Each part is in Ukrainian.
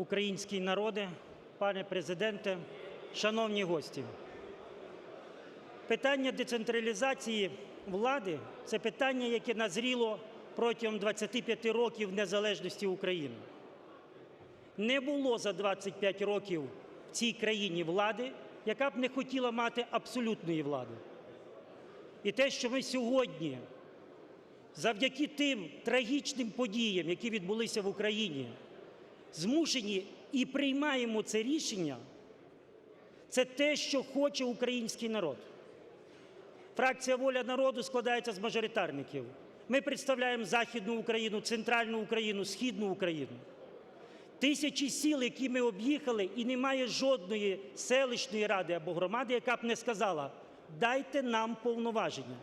український народе, пане президенте, шановні гості. Питання децентралізації влади це питання, яке назріло протягом 25 років незалежності України. Не було за 25 років в цій країні влади, яка б не хотіла мати абсолютної влади. І те, що ми сьогодні, завдяки тим трагічним подіям, які відбулися в Україні, змушені і приймаємо це рішення, це те, що хоче український народ. Фракція Воля народу складається з мажоритарників. Ми представляємо Західну Україну, Центральну Україну, Східну Україну. Тисячі сіл, які ми об'їхали, і немає жодної селищної ради або громади, яка б не сказала: дайте нам повноваження.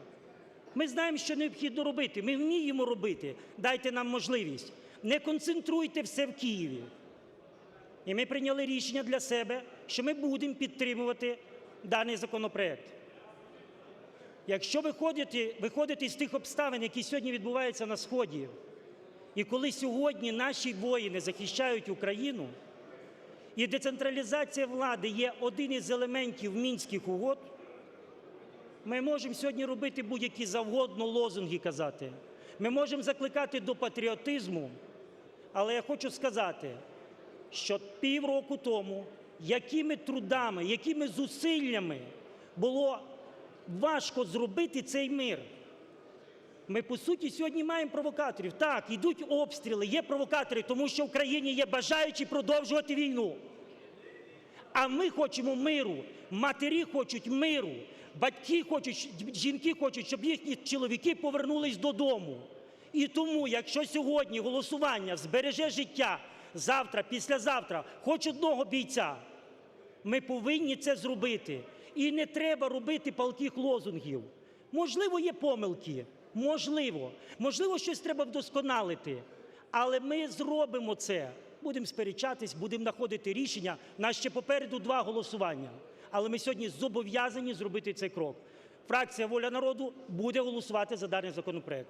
Ми знаємо, що необхідно робити. Ми вміємо робити. Дайте нам можливість. Не концентруйте все в Києві. І ми прийняли рішення для себе, що ми будемо підтримувати даний законопроект. Якщо виходити, виходити з тих обставин, які сьогодні відбуваються на Сході, і коли сьогодні наші воїни захищають Україну, і децентралізація влади є один із елементів мінських угод, ми можемо сьогодні робити будь-які завгодно лозунги казати. Ми можемо закликати до патріотизму, але я хочу сказати, що півроку тому, якими трудами, якими зусиллями було важко зробити цей мир. Ми, по суті, сьогодні маємо провокаторів. Так, йдуть обстріли, є провокатори, тому що в країні є бажаючі продовжувати війну. А ми хочемо миру, матері хочуть миру, батьки хочуть, жінки хочуть, щоб їхні чоловіки повернулись додому. І тому, якщо сьогодні голосування збереже життя завтра, післязавтра, хоч одного бійця, ми повинні це зробити. І не треба робити палких лозунгів. Можливо, є помилки, можливо, можливо, щось треба вдосконалити, але ми зробимо це. Будемо сперечатись, будемо знаходити рішення. Нас ще попереду два голосування. Але ми сьогодні зобов'язані зробити цей крок. Фракція Воля народу буде голосувати за даний законопроект.